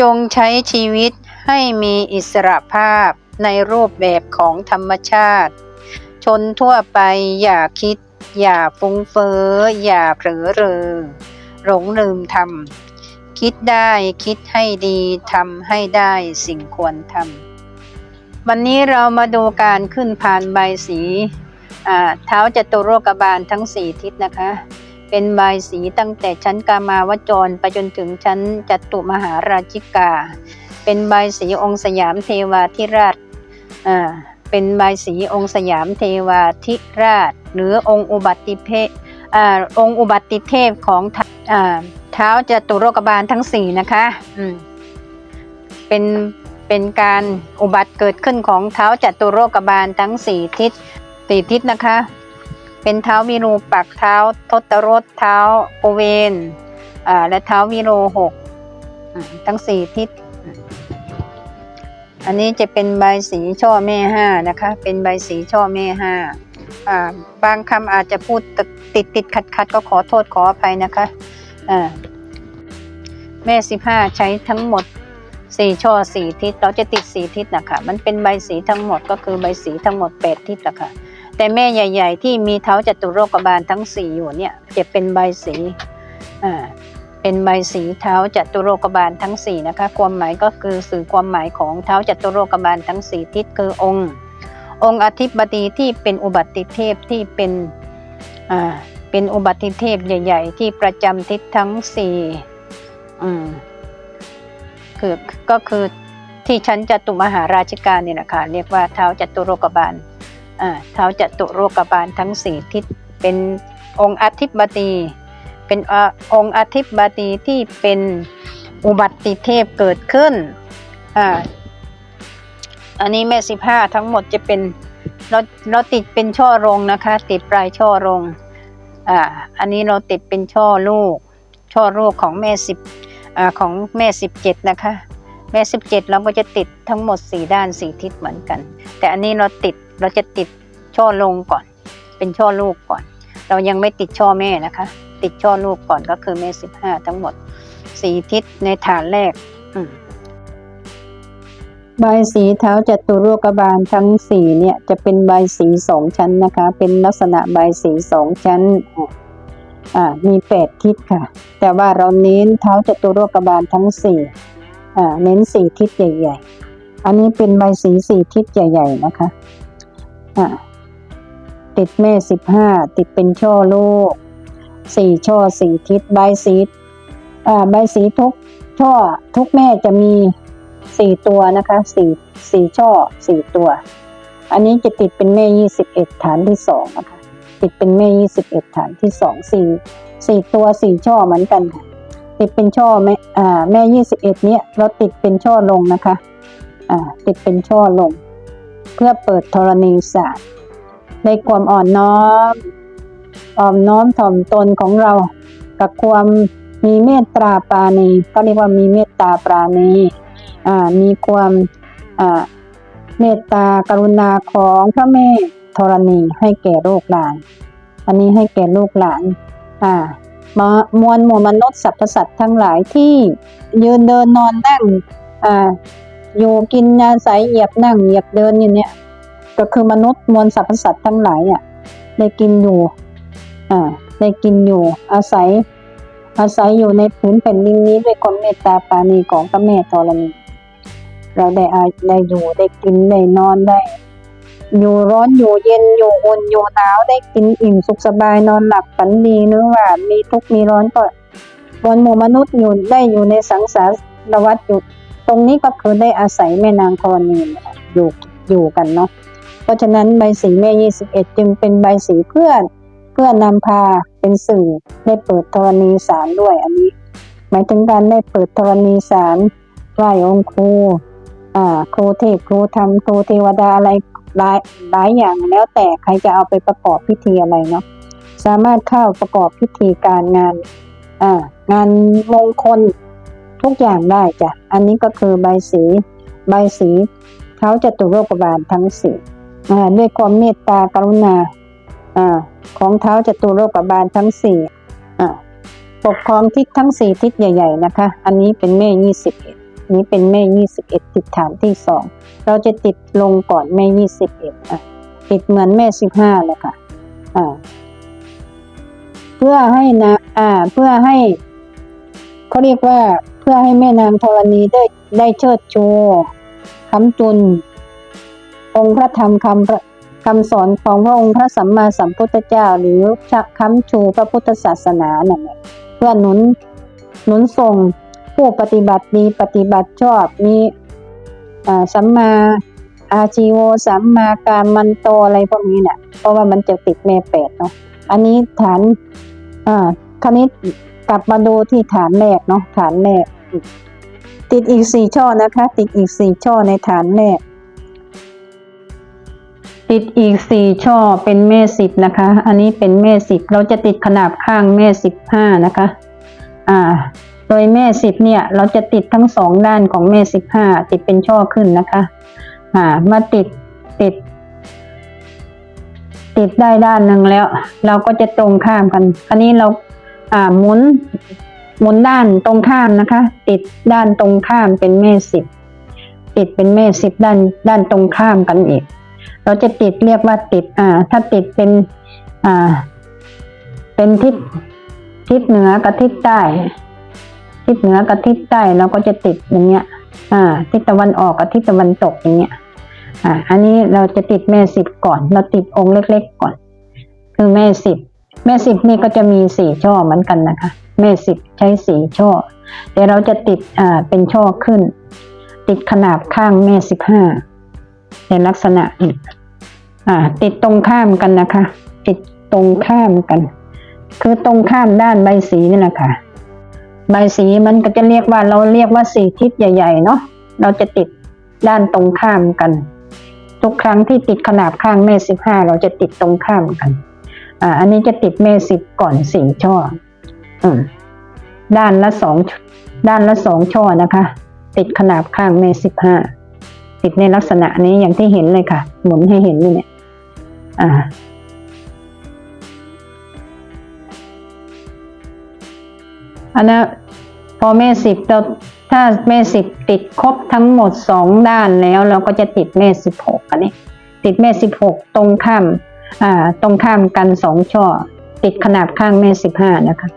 จงใช้ชีวิตให้มีอิสระภาพในรูปแบบของธรรมชาติ ชนทั่วไปอย่าคิด อย่าฟุ้งเฟ้อ อย่าเผลอเรอ หลงลืมทำคิดได้คิดให้ดีทำให้ได้สิ่งควรทำวันนี้เรามาดูการขึ้นผ่านใบสีเท้าจตุโรกบาลทั้งสี่ทิศนะคะ เป็นบายสีตั้งแต่ชั้นกามาวจรไปจนถึงชั้นจัตุมหาราชิกา เป็นบายสีองค์สยามเทวาธิราชอ่าเป็นบายสีองค์สยามเทวาธิราช หรือองค์อุบัติเพอ่าองค์อุบัติเทพของอ่าเท้าจตุโรกบาลทั้งสี่นะคะอืมเป็นเป็นการอุบัติเกิดขึ้นของเท้าจัตุโรกบาลทั้งสี่ทิศสี่ทิศนะคะ เป็นเท้าวิรูปักเท้าทศรถเท้าโกเวนและเท้าวิโรหกทั้งสี่ทิศ อันนี้จะเป็นใบสีช่อแม่ห้านะคะ เป็นใบสีช่อแม่ห้าบางคำอาจจะพูดติดติดขัดขัดก็ขอโทษขออภัยนะคะแม่สิบห้าใช้ทั้งหมดสี่ช่อสี่ทิศ เราจะติดสี่ทิศนะคะ มันเป็นใบสีทั้งหมดก็คือใบสีทั้งหมดแปดทิศนะคะ แต่แม่ใหญ่ ๆ ที่มีเท้าจัตุโรกบาลทั้งสี่อยู่เนี่ยจะเป็นใบสีอ่าเป็นใบสีเท้าจัตุโรกบาลทั้งสี่นะคะความหมายก็คือสื่อความหมายของเท้าจัตุโรกบาลทั้งสี่ทิศคือองค์ องค์อธิบดีที่เป็นอุบัติเทพที่เป็นอ่าเป็นอุบัติเทพใหญ่ ๆ ที่ประจำทิศทั้งสี่อืมคือก็คือที่ชั้นจตุมหาราชิกาเนี่ยนะคะเรียกว่าเท้าจัตุโรกบาล เท้าจตุโรกบาลทั้งสี่ทิศเป็นองค์อธิบดี เป็นอองค์อธิบดีที่เป็นอุบัติเทพเกิดขึ้นอ่าอันนี้แม่สิบห้าทั้งหมดจะเป็นเราเราติดเป็นช่อรงนะคะ ติดปลายช่อรงอ่าอันนี้เราติดเป็นช่อลูก ช่อลูกของแม่สิบอ่าของแม่สิบเจ็ดนะคะ แม่สิบเจ็ดเราก็จะติดทั้งหมดสี่ด้านสี่ทิศเหมือนกัน แต่อันนี้เราติด เราจะติดช่อลงก่อน เป็นช่อลูกก่อน เรายังไม่ติดช่อแม่นะคะ ติดช่อลูกก่อนก็คือแม่สิบห้าทั้งหมดสี่ทิศในฐานแรกใบสีเท้าจัตุโรกบาลทั้งสี่เนี่ยจะเป็นใบสีสองชั้นนะคะ เป็นลักษณะใบสีสองชั้นอ่ามีแปดทิศค่ะ แต่ว่าเราเน้นเท้าจัตุโรกบาลทั้งสี่อ่าเน้นสี่ทิศใหญ่ ๆ อันนี้เป็นใบสีสี่ทิศใหญ่ ๆ นะคะ อ่าติดแม่สิบห้าติดเป็นช่อลูกสี่ช่อสี่ทิศใบสีอ่าใบสีทุกช่อทุกแม่จะมีสี่ตัวนะคะสี่สี่ช่อสี่ตัว อันนี้จะติดเป็นแม่ยี่สิบเอ็ดฐานที่สองนะคะ ติดเป็นแม่ยี่สิบเอ็ดฐานที่สองสี่สี่ตัวสี่ช่อเหมือนกันค่ะติดเป็นช่อแม่อ่าแม่ยี่สิบเอ็ดเนี้ยเราติดเป็นช่อลงนะคะ อ่า ติดเป็นช่อลง เพื่อเปิดธรณีศาสตร์ในความอ่อนน้อมอ่อมน้อมถ่อมตนของเรา กับความมีเมตตาปราณีก็เรียกว่ามีเมตตาปราณีอ่ามีความอ่าเมตตากรุณาของพระแม่ธรณีให้แก่ลูกหลาน อันนี้ให้แก่ลูกหลานอ่ามามวลหมู่มนุษย์สรรพสัตว์ทั้งหลายที่ยืนเดินนอนนั่ง อยู่กินอาศัยเหยียบนั่งเหยียบเดินอยู่เนี่ยก็คือมนุษย์มวลสรรพสัตว์ทั้งหลายอะได้กินอยู่อ่าได้กินอยู่อาศัย อาศัยอยู่ในผืนแผ่นดินนี้ด้วยความเมตตาปราณีของพระแม่ธรณีเราได้อาได้อยู่ได้กินได้นอนได้ อยู่ร้อนอยู่เย็นอยู่อุ่นอยู่หนาวได้กินอิ่มสุขสบายนอนหลับฝันดีนึกว่ามีทุกข์มีร้อนก็มวลหมู่มนุษย์อยู่ได้อยู่ในสังสารวัฏอยู่ ตรงนี้ก็คือได้อาศัยแม่นางธรณีอยู่อยู่กันเนาะเพราะฉะนั้นใบสีแม่ 21 จึงเป็นใบสีเพื่อเพื่อนำพาเป็นสื่อได้เปิดธรณีสารด้วยอันนี้ หมายถึงการได้เปิดธรณีสารไหว้องค์ครูอ่าครูเทพครูธรรมครูเทวดาอะไรหลายหลายอย่างแล้วแต่ใครจะเอาไปประกอบพิธีอะไรเนาะสามารถเข้าประกอบพิธีการงานอ่างานมงคล ทุกอย่างได้จ้ะ อันนี้ก็คือใบสี ใบสีเท้าจตุโรกบาลทั้งสี่อ่าด้วยความเมตตากรุณาอ่าของเท้าจตุโรกบาลทั้งสี่อ่าปกครองทิศทั้งสี่ทิศใหญ่ ๆ นะคะ อันนี้เป็นแม่ยี่สิบเอ็ดนี้เป็นแม่ยี่สิบเอ็ดติดฐานที่สองเราจะติดลงก่อนแม่ยี่สิบเอ็ดอะติดเหมือนแม่สิบห้าเลยค่ะอ่าเพื่อให้นะอ่า เพื่อให้เขาเรียกว่า พื่อให้แม่นางธรณีได้ได้เชิดชูคำจุน องค์พระธรรมคำคำสอนของพระองค์พระสัมมาสัมพุทธเจ้า หรือคำชูพระพุทธศาสนานั่นเพื่อหนุนหนุนส่งผู้ปฏิบัติดีปฏิบัติชอบมีอ่าสัมมาอาชีโวสัมมาการมันโตอะไรพวกนี้เนี่ยเพราะว่ามันจะติดแม่แปดเนาะอันนี้ฐานอ่าคราวนี้ กลับมาดูที่ฐานแรกเนาะฐานแรกติดอีกสี่ช่อนะคะ ติดอีกสี่ช่อในฐานแรก ติดอีกสี่ช่อเป็นแม่สิบนะคะ อันนี้เป็นแม่สิบเราจะติดขนาบข้างแม่สิบห้านะคะ อ่า โดยแม่สิบเนี่ย เราจะติดทั้งสองด้านของแม่สิบห้าติดเป็นช่อขึ้นนะคะ อ่า มาติดติด ติดได้ด้านหนึ่งแล้ว เราก็จะตรงข้ามกัน อันนี้เรา อ่าหมุน หมุนด้านตรงข้ามนะคะ ติดด้านตรงข้ามเป็นแม่สิบติดเป็นแม่สิบด้านด้านตรงข้ามกันอีก เราจะติดเรียกว่าติดอ่า ถ้าติดเป็นอ่า เป็นทิศทิศเหนือกับทิศใต้ทิศเหนือกับทิศใต้เราก็จะติดอย่างเงี้ย อ่า ทิศตะวันออกกับทิศตะวันตกอย่างเงี้ย อ่า อันนี้เราจะติดแม่สิบก่อน เราติดองค์เล็ก ๆก่อน คือแม่สิบ แม่สิบนี่ก็จะมีสี่ช่อเหมือนกันนะคะ แม่สิบใช้สี่ช่อแต่เราจะติดอ่าเป็นช่อขึ้น ติดขนาบข้างแม่สิบห้าในลักษณะอีกอ่า ติดตรงข้ามกันนะคะ ติดตรงข้ามกัน คือตรงข้ามด้านใบสีนี่แหละค่ะใบสีมันก็จะเรียกว่าเราเรียกว่าสี่ทิศใหญ่ ๆ เนาะเราจะติดด้านตรงข้ามกัน ทุกครั้งที่ติดขนาบข้างแม่สิบห้าเราจะติดตรงข้ามกัน อ่า อันนี้จะติดแม่สิบก่อนสี่ช่อ อืม ด้านละสองด้านละสองช่อนะคะ ติดขนาบข้างแม่สิบห้าติดในลักษณะนี้อย่างที่เห็นเลยค่ะ หมุนให้เห็นนี่เนี่ย อ่าอันนั้นพอแม่สิบเราถ้าแม่สิบติดครบทั้งหมดสองด้านแล้ว เราก็จะติดแม่สิบหกอันนี้ ติดแม่สิบหกตรงข้าม ตรงข้ามกันสองช่อ ติดขนาบข้างแม่สิบห้านะคะ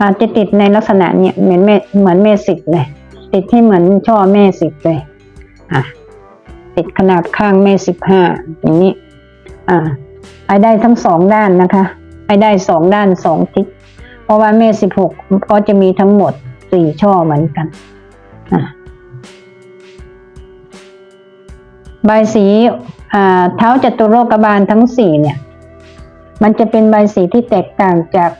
อาจจะติดในลักษณะเนี้ยเหมือนแม่เหมือนแม่สิบเลย ติดให้เหมือนช่อแม่สิบเลยอะติดขนาบข้างแม่สิบห้าอย่างนี้ อ่าไปได้ทั้งสองด้านนะคะไปได้สองด้านสองทิศเพราะว่าแม่สิบหกก็จะมีทั้งหมดสี่ช่อเหมือนกันอะใบสี เท้าจตุโลกบาลทั้งสี่เนี่ย มันจะเป็นใบสีที่แตกต่างจาก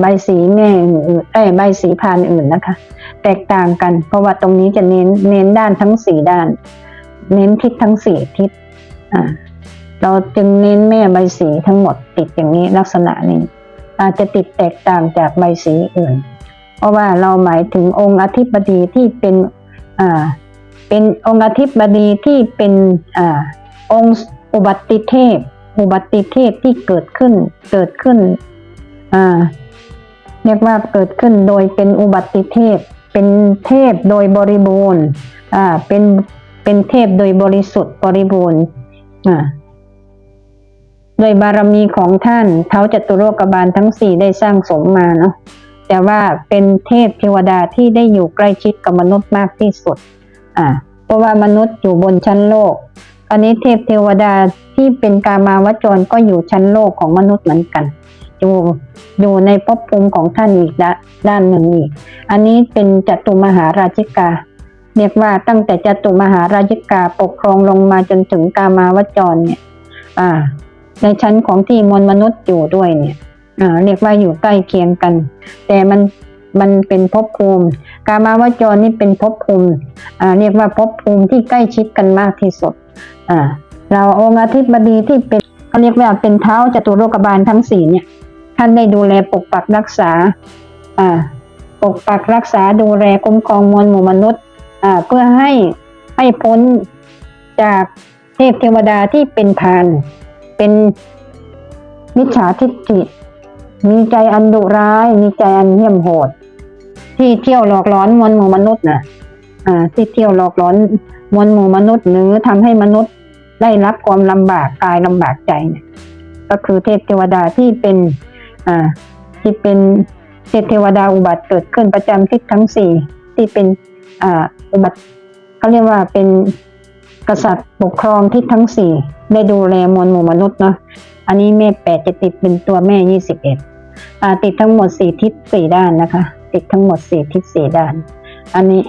ใบสีแม่อื่นเอ้ยใบสีพานอื่นนะคะ แตกต่างกัน เพราะว่าตรงนี้จะเน้นเน้นด้านทั้งสี่ด้าน เน้นทิศทั้งสี่ทิศเราจึงเน้นแม่ใบสีทั้งหมดติดอย่างนี้ลักษณะนี้ อาจจะติดแตกต่างจากใบสีอื่น เพราะว่าเราหมายถึงองค์อธิบดีที่เป็นอ่าเป็นองค์อธิบดีที่เป็นอ่า องค์อุบัติเทพ อุบัติเทพที่เกิดขึ้น เกิดขึ้น อ่า เรียกว่าเกิดขึ้นโดยเป็นอุบัติเทพ เป็นเทพโดยบริบูรณ์ อ่า เป็น เป็นเทพโดยบริสุทธิ์บริบูรณ์ อ่าโดยบารมีของท่านเท้าจัตุโลกบาลทั้งสี่ได้สร้างสมมาเนาะแต่ว่าเป็นเทพเทวดาที่ได้อยู่ใกล้ชิดกับมนุษย์มากที่สุด อ่า เพราะว่ามนุษย์อยู่บนชั้นโลก อันนี้เทพเทวดาที่เป็นกามาวจรก็อยู่ชั้นโลกของมนุษย์เหมือนกัน อยู่อยู่ในภพภูมิของท่านอีกด้าด้านหนึ่งอีก อันนี้เป็นจตุมหาราชิกา เรียกว่าตั้งแต่จตุมหาราชิกาปกครองลงมาจนถึงกามาวจรเนี่ย อ่า ในชั้นของที่มวลมนุษย์อยู่ด้วยเนี่ย อ่า เรียกว่าอยู่ใกล้เคียงกัน แต่มันมันเป็นภพภูมิ กามาวจรนี่เป็นภพภูมิ อ่า เรียกว่าภพภูมิที่ใกล้ชิดกันมากที่สุด อ่าเราองค์อธิบดีที่เป็นเขาเรียกว่าเป็นเท้าจตุโลกบาลทั้งสี่เนี่ย ท่านได้ดูแลปกปักรักษาอ่าปกปักรักษาดูแลคุ้มครองมวลหมู่มนุษย์อ่าเพื่อให้ให้พ้นจากเทพเทวดาที่เป็นพานเป็นมิจฉาทิฏฐิมีใจอันดุร้าย มีใจอันเหี้ยมโหด ที่เที่ยวหลอกหลอนมวลหมู่มนุษย์นะอ่า ที่เที่ยวหลอกหลอนมวลหมู่มนุษย์หรือทำให้มนุษย์ ได้รับความลำบากกายลำบากใจเนี่ยก็คือเทพเทวดาที่เป็นอ่าที่เป็นเทพเทวดาอุบัติเกิดขึ้นประจำทิศทั้งสี่ที่เป็นอ่าอุบัติเขาเรียกว่าเป็นกษัตริย์ปกครองทิศทั้งสี่ได้ดูแลมวลหมู่มนุษย์เนาะอันนี้แม่แปดจะติดเป็นตัวแม่ยี่สิบเอ็ดติดทั้งหมดสี่ทิศสี่ด้านนะคะ ติดทั้งหมดสี่ทิศสี่ด้าน อันนี้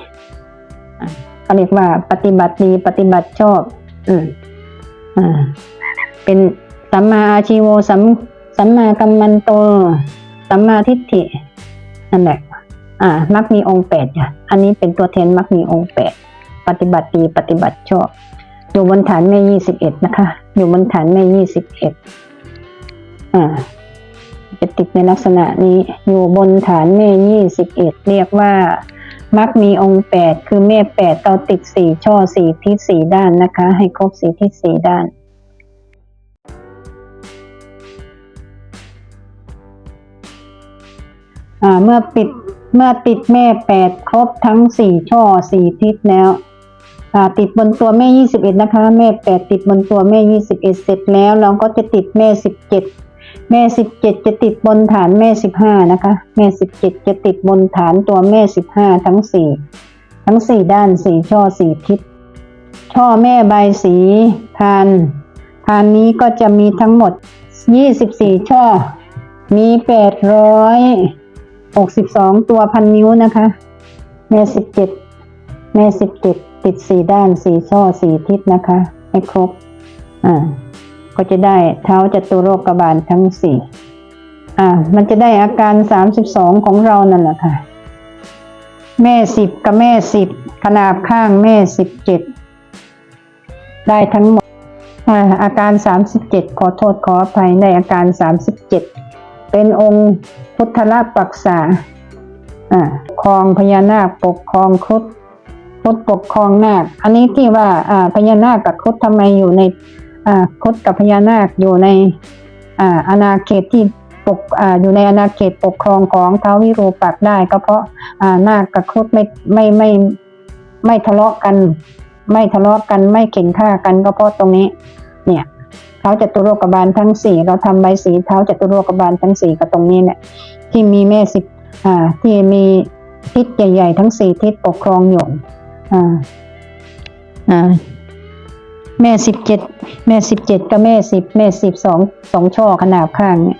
เขาเรียกว่าปฏิบัติดีปฏิบัติชอบ อืม อ่าเป็นสัมมาอาชีโวสัมสัมมากัมมันโต สัมมาทิฏฐินั่นแหละอ่ามักมีองค์แปดจ้ะอันนี้เป็นตัวแทนมักมีองค์แปดปฏิบัติดีปฏิบัติชอบ อยู่บนฐานแม่ยี่สิบเอ็ดนะคะ อยู่บนฐานแม่ยี่สิบเอ็ดอ่าจะติดในลักษณะนี้อยู่บนฐานแม่ยี่สิบเอ็ดเรียกว่า มักมีองค์แปดคือแม่แปดเราติดสี่ช่อสี่ทิศสี่ด้านนะคะ ให้ครบสี่ทิศสี่ด้านอ่าเมื่อปิดเมื่อติดแม่แปดครบทั้งสี่ช่อสี่ทิศแล้วอ่าติดบนตัวแม่ยี่สิบเอ็ดนะคะ แม่แปดติดบนตัวแม่ยี่สิบเอ็ดเสร็จแล้ว เราก็จะติดแม่สิบเจ็ด แม่สิบเจ็ดจะติดบนฐานแม่สิบห้านะคะ แม่สิบเจ็ดจะติดบนฐานตัวแม่สิบห้าทั้งสี่ทั้งสี่ด้านสี่ช่อสี่ทิศ ช่อแม่ใบสีพานพานนี้ก็จะมีทั้งหมดยี่สิบสี่ช่อ มีแปดร้อยหกสิบสองตัวพันนิ้วนะคะ แม่สิบเจ็ดแม่สิบเจ็ดติดสี่ด้านสี่ช่อสี่ทิศนะคะ ให้ครบ อ่า ก็จะได้เท้าจัตุโรกบาลทั้งสี่อ่ามันจะได้อาการสามสิบสองของเรานั่นแหละค่ะ แม่สิบกับแม่สิบขนาบข้างแม่สิบเจ็ดได้ทั้งหมดอ่าอาการสามสิบเจ็ดขอโทษขออภัยได้อาการสามสิบเป็นองค์พุทธลปักษาอ่าครองพญานาคปกครองครุฑครุฑปกครองนาค อันนี้ที่ว่าอ่าพญานาคกับครุฑทำไมอยู่ใน คดกับพญานาคอยู่ในอาณาเขตที่ปกออยู่ในอาณาเขตปกครองของท้าววิรูปักได้ ก็เพราะานาคกับคดไม่ไม่ไม่ไม่ทะเลาะกัน ไม่ทะเลาะกันไม่เข็นฆ่ากันก็เพราะตรงนี้ เนี่ยเท้าจตุโลกบาลทั้งสี่เราทำใบสีเท้าจตุโลกบาลทั้งสี่ก็ตรงนี้เนี่ยที่มีแม่สิบที่มีทิศใหญ่ ๆ ทั้งสี่ทิศปกครองอยู่อ่าอ่า แม่สิบเจ็ดแม่สิบเจ็ดกับแม่สิบแม่สิบสองสองช่อขนาบข้างเนี่ย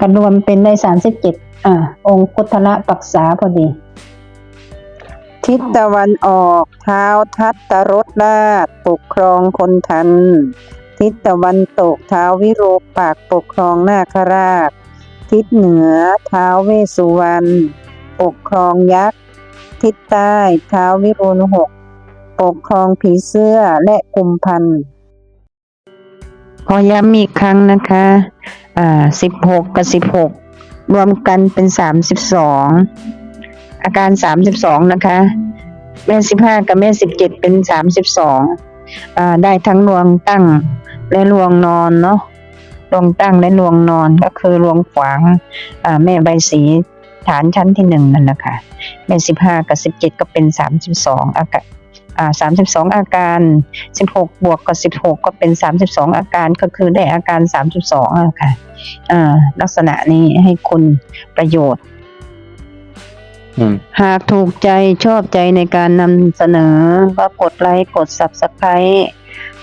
กันรวมเป็นได้สามสิบเจ็ดอ่าองค์พุทธละปักษาพอดี ทิศตะวันออกเท้าทัตตรสราชปกครองคนทัน ทิศตะวันตกเท้าวิโรปากปกครองนาคราช ทิศเหนือเท้าเวสสุวรรณปกครองยักษ์ ทิศใต้เท้าวิรุณหก ปกครองผีเสื้อและกลุ่มพันธ์ขอย้ำอีกครั้งนะคะ อ่าสิบหกกับสิบหกรวมกันเป็นสามสิบสองอาการสามสิบสองนะคะ แม่สิบห้ากับแม่สิบเจ็ดเป็นสามสิบสองอ่าได้ทั้งลวงตั้งและลวงนอนเนาะลวงตั้งและลวงนอนก็คือลวงขวางอ่าแม่ใบสีฐานชั้นที่หนึ่งนั่นแหละค่ะแม่สิบห้ากับสิบเจ็ดก็เป็นสามสิบสองอากาศ 32 อาการ 16 บวกกับ 16 ก็เป็น 32 อาการก็คือได้อาการ 32ค่ะลักษณะนี้ให้คุณประโยชน์ หากถูกใจชอบใจในการนำเสนอ ก็กดไลค์ กด Subscribe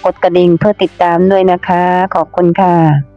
กดกระดิ่งเพื่อติดตามด้วยนะคะ ขอบคุณค่ะ